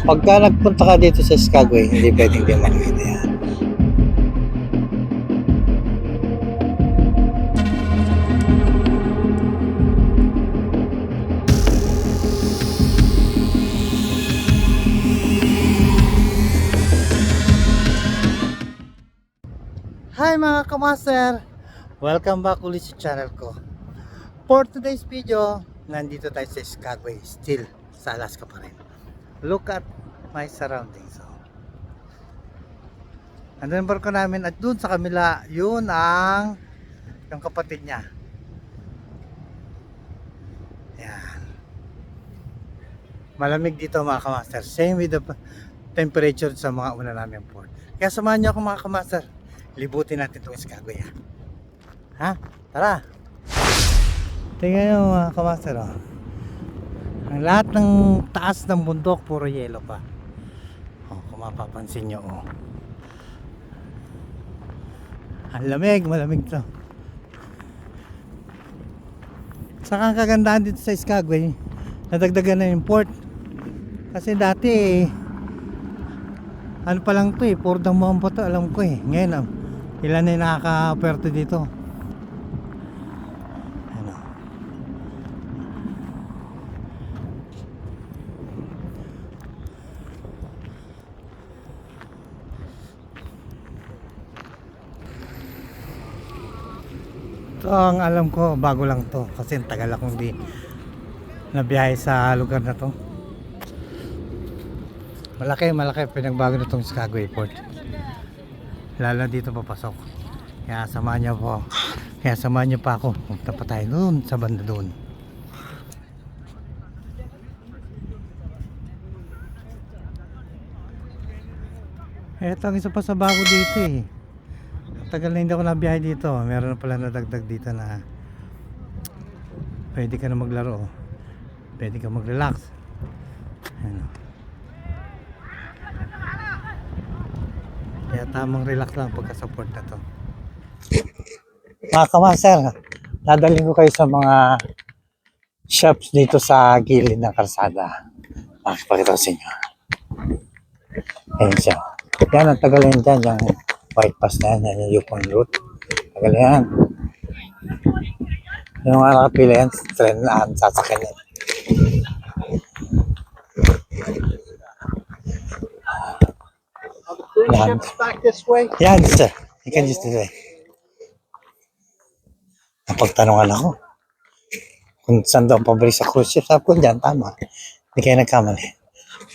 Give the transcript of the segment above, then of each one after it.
Pagka nagpunta ka dito sa Skagway, hindi pwedeng di makikita yan. Hi mga kamaster! Welcome back ulit sa channel ko. For today's video, nandito tayo sa Skagway, still sa Alaska pa rin. Look at my surroundings. So, andun barko namin at dun sa kamila, yun ang yung kapatid niya. Yan. Malamig dito mga kamaster. Same with the temperature sa mga una namin port. Kaya samahan niyo ako mga kamaster. Libutin natin itong Skagway ha. Ha? Tara! Tingnan nyo mga kamaster oh. Ang lahat ng taas ng bundok puro yelo pa. Oh, kung mapapansin nyo oh. Ang lamig, malamig to. Saka ang kagandahan dito sa Skagway, nadagdagan na yung port. Kasi dati eh, ano pa lang to eh, port ng mga to, alam ko eh. Ngayon, ah, ilan na yung nakaka-aperto dito. Ano. Ito ang alam ko, bago lang to. Kasi tagal akong di nabiyahe sa lugar na to. Malaki, malaki pinagbago na itong Skagway Port. Lalo dito papasok. Kaya samahan niyo po. Kaya samahan niyo pa ako. Punta pa tayo doon sa banda doon. Eto ang isa pa sa bago dito eh. Tagal na hindi ako nabiyahe dito. Meron pala nadagdag dito na pwede ka na maglaro. Pwede ka mag-relax. Ano. Kaya tamang relax lang pagka-support na to. Mga kamaster, dadalhin ko kayo sa mga shops dito sa gilid ng karsada. Makikipakita ko sa inyo. Ayan siya. Yan, ang tagal yan dyan. Yung white pass na yan. Yan yung Yukon route. Tagal yan. Yung mga nakapila yan, tren na ang sasakyan yan. Yan. Yan, sir. You can just do that. Napagtanungan ako. Kung saan daw ang pabalik sa cruise ship, sabi ko dyan, tama. Hindi kayo nagkamali.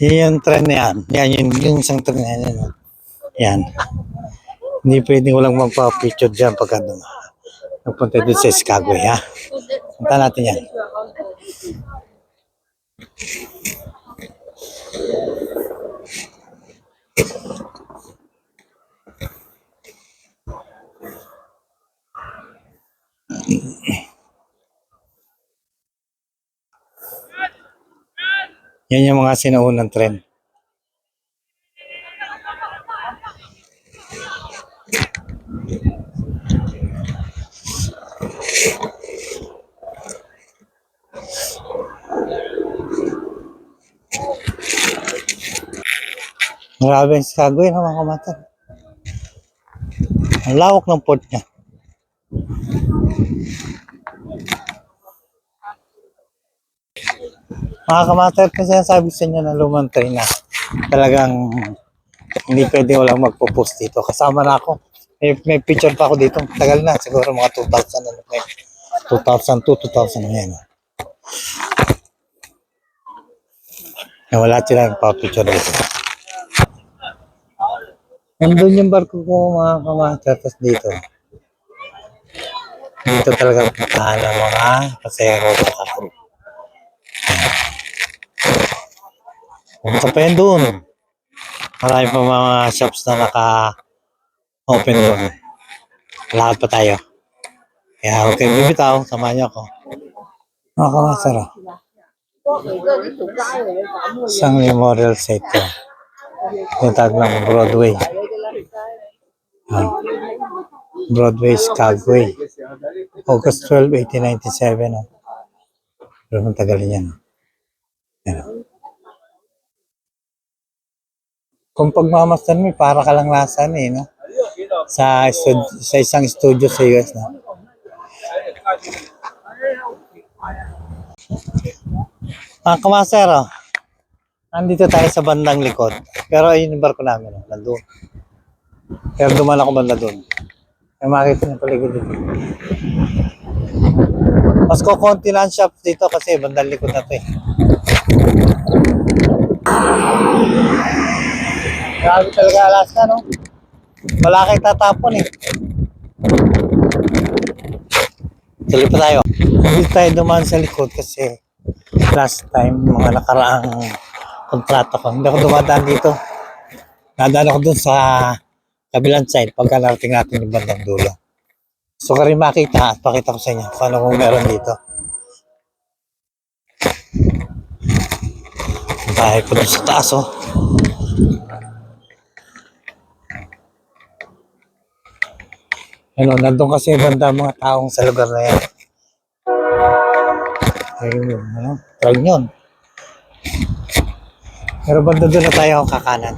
Yan yung tren na yan. Yan, yung, yung isang tren na yan. Yan. Hindi pwedeng walang magpa-picture dyan pagka dum- nagpunta doon sa Skagway, ha? Punta natin yan. Yan yung mga sinuunang tren. Grabe ang Skagway na mga kamatan. Ang lawak ng port niya. Mga kamater, kasi sabi sa inyo na lumang train na talagang hindi pwede walang magpo-post dito. Kasama na ako. May, may picture pa ako dito. Tagal na, siguro mga 2000 ano yun. 2002, 2000 na yan. Na wala sila nagpa-picture dito. Nandun yung barko ko mga kamater, tapos dito. Dito talaga puntahan ng mga pasero sa kapro. Pumunta pa yan doon. Marami pa mga shops na naka-open doon. Lakad pa tayo. Kaya huwag kayong bibitaw. Samahan niyo ako. Mga kamasara. Isang memorial site ko. Tinatag ng Broadway. Yan. Broadway Skagway. August 12, 1897. Oh. Pero ang tagal yan. Oh. Kung pagmamasdan mo, para ka lang nasan eh, no? Sa, sa isang studio sa US, no? Mga kamaster, oh. Nandito tayo sa bandang likod. Pero ayun yung barko namin, oh. Nandun. Pero duman ako banda doon. May makita ng paligid dito. Mas kukunti lang shop dito kasi bandang likod na to eh. Grabe talaga Alaska, no? Wala kang tatapon eh. Tuloy pa tayo. Hindi tayo dumaan sa likod kasi last time, mga nakaraang kontrata ko. Hindi ako dumadaan dito. Nadaan ako dun sa kabilang side pagka narating natin yung bandang dulo. So ka rin makita at pakita ko sa inyo kung ano kung meron dito. Tayo pa dun sa taas oh. Ano, nandun kasi banda mga taong sa lugar na yan. Ayun yun, ano? Try yun. Pero banda doon na tayo kakanan.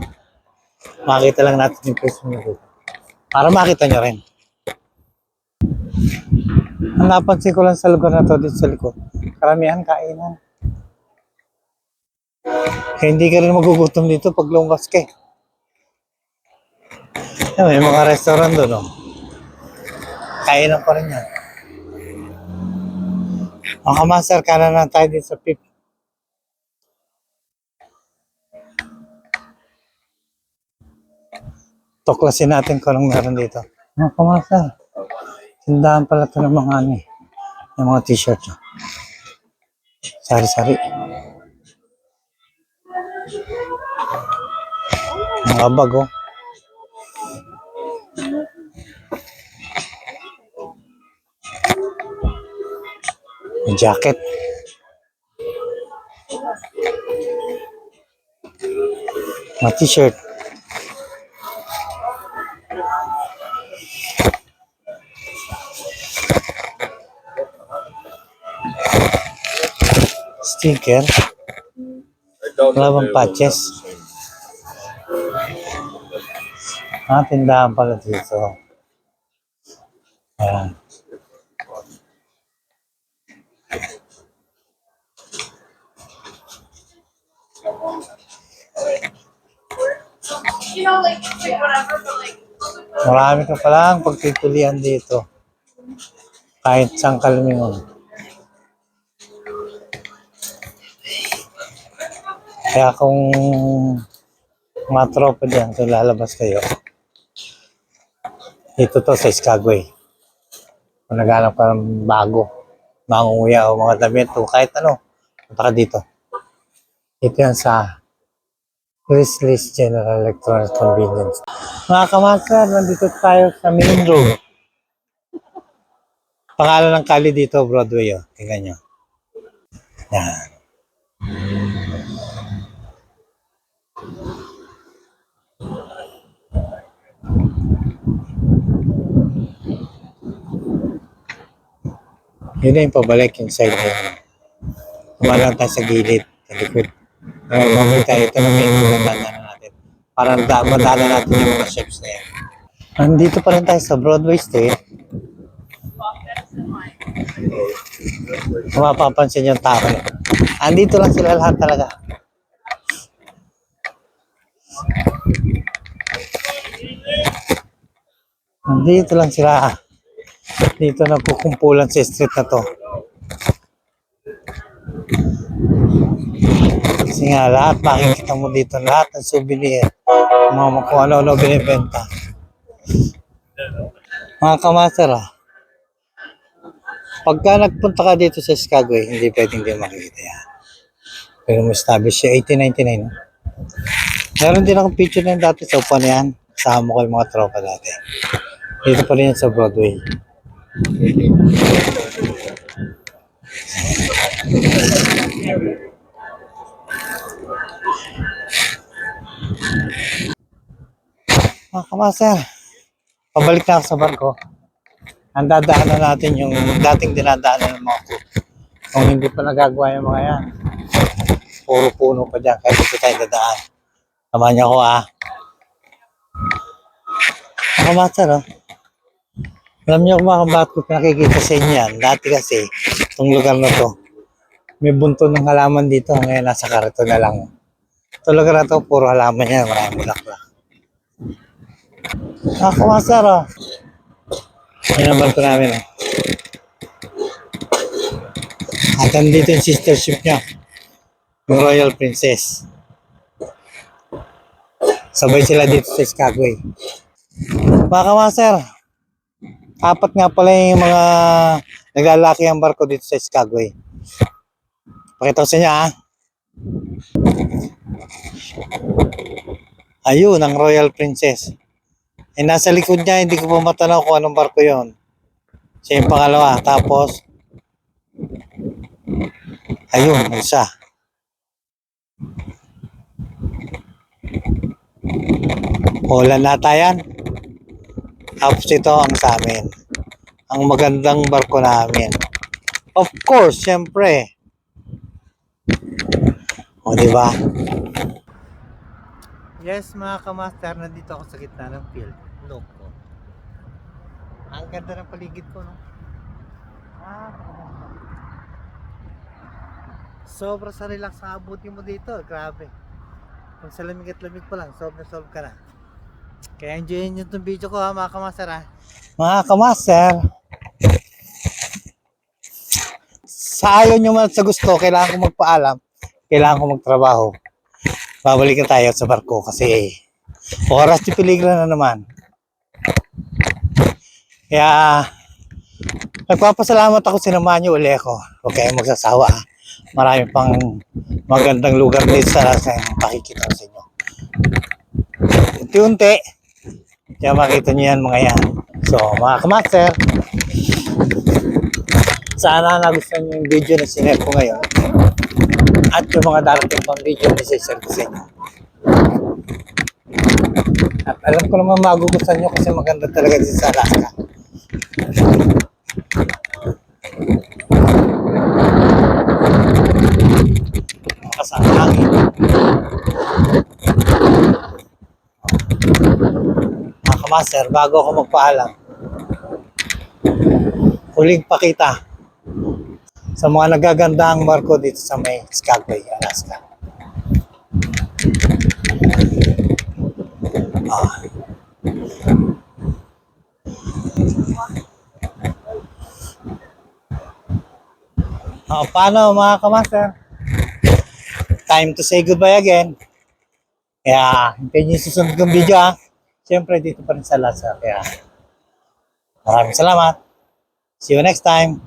Makita lang natin yung place mo dito. Para makita nyo rin. Ang napansin ko lang sa lugar na to dito sa likod, karamihan kainan. Kaya hindi ka rin magugutom dito pag lumabas ka eh. Yan, may mga restaurant doon, oh. Kainan pa rin yan. Mga master, kanan na tayo dito sa. Tuklasin natin kung anong meron dito. Mga kamasa. Tindahan pala ito ng mga ano eh. Yung mga t-shirt. oh. Sari-sari. Mga bag oh. Jacket. Mga t-shirt. Sticker. Wala patches? Ah, tindahan pala dito. Ayan. Marami ka palang pagtitulian dito. Kahit saan kalmingon. Kaya kung mga tropa dyan, kung lalabas kayo, dito to sa Skagway. Kung naghanap ka ng bago, mangunguya o mga damit o kahit ano, punta dito. Ito yan sa Grizzlies General Electronics Convenience. Mga kamaster, nandito tayo sa main road. Pangalan ng kali dito, Broadway. Oh. Tingnan nyo. Yan. Yun na yung pabalik yung side na. Kumalang tayo sa gilid, sa likod. Kaya mamay tayo, ito na main road ang dadaanan natin. Para da- madala natin yung mga chefs na yan. Andito pa rin tayo sa Broadway Street. Kung mapapansin yung tao. Andito lang sila lahat talaga. Andito lang sila. Dito na kukumpulan sa street na to. Kasi nga lahat makikita mo dito lahat ng souvenir. Mga kung ano-ano binibenta. Mga kamaster ah. Pagka nagpunta ka dito sa Skagway, hindi pwedeng di makikita yan. Pero may establish siya, 1899. no? Meron din akong picture na dati sa upan yan. Kasama ko yung mga tropa dati. Dito pa rin yan sa Broadway. Mga kamaster, pabalik na ako sa barko. Ang dadaanan natin yung dating dinadaanan ng mga crew. Kung hindi pa nagagawa yung mga yan, puro puno pa dyan, kaya dito tayo dadaan. Tama niyo ako ah. kamaster, oh. Alam niyo kung bakit bakit ko pinakikita sa inyo yan. Dati kasi, itong lugar na to, may bunto ng halaman dito. Ngayon, nasa karito na lang. Ito na to, puro halaman yan. Maraming bulaklak. Kamaster, oh. Yan ang barko namin, oh. At andito yung sister niya. Yung Royal Princess. Sabay sila dito sa Skagway. Mga kamaster, apat nga pala yung mga naglalaki ang barko dito sa Skagway. Pakita ko sa inyo ha. Ayun, ang Royal Princess. Eh, nasa likod niya, hindi ko pa matanaw kung anong barko yon. Siya yung pangalawa. Tapos, ayun, isa. Wala nata yan. Tapos ito ang sa amin. Ang magandang barko namin. Of course, syempre. O, di ba? Yes, mga kamaster, nandito ako sa gitna ng field. Look ko. Ang ganda ng paligid ko, no? Ah, Sobra sa relax ang abuti mo dito. Grabe. Kung sa lamig at lamig pa lang, solve na solve ka na. Kaya enjoyin nyo itong video ko ha, mga kamaster ha. Mga kamaster, sa ayaw nyo man sa gusto, kailangan ko magpaalam, kailangan ko magtrabaho. Babalik na tayo sa barko kasi oras ni peligro na naman. Kaya nagpapasalamat ako sinamahan nyo uli ako. Huwag kayong magsasawa. ha. Marami pang magandang lugar dito sa sa pakikita sa inyo. Unti-unti. Kaya makita nyo yan mga yan. So mga kamaster, sana nagustuhan nyo yung video na sinare ko ngayon. At yung mga darating pang video na sisare ko sa inyo. At alam ko naman magugustuhan nyo kasi maganda talaga sa Alaska. Kasangangin. Mga kamaster, bago ako magpaalam, huling pakita sa mga nagagandang barko dito sa may Skagway, Alaska. Ah. Ah, paano mga kamaster? Time to say goodbye again. Kaya, hintayin yung susunod kong video ha. Siyempre, dito pa rin sa Lasa. Kaya, maraming salamat. See you next time.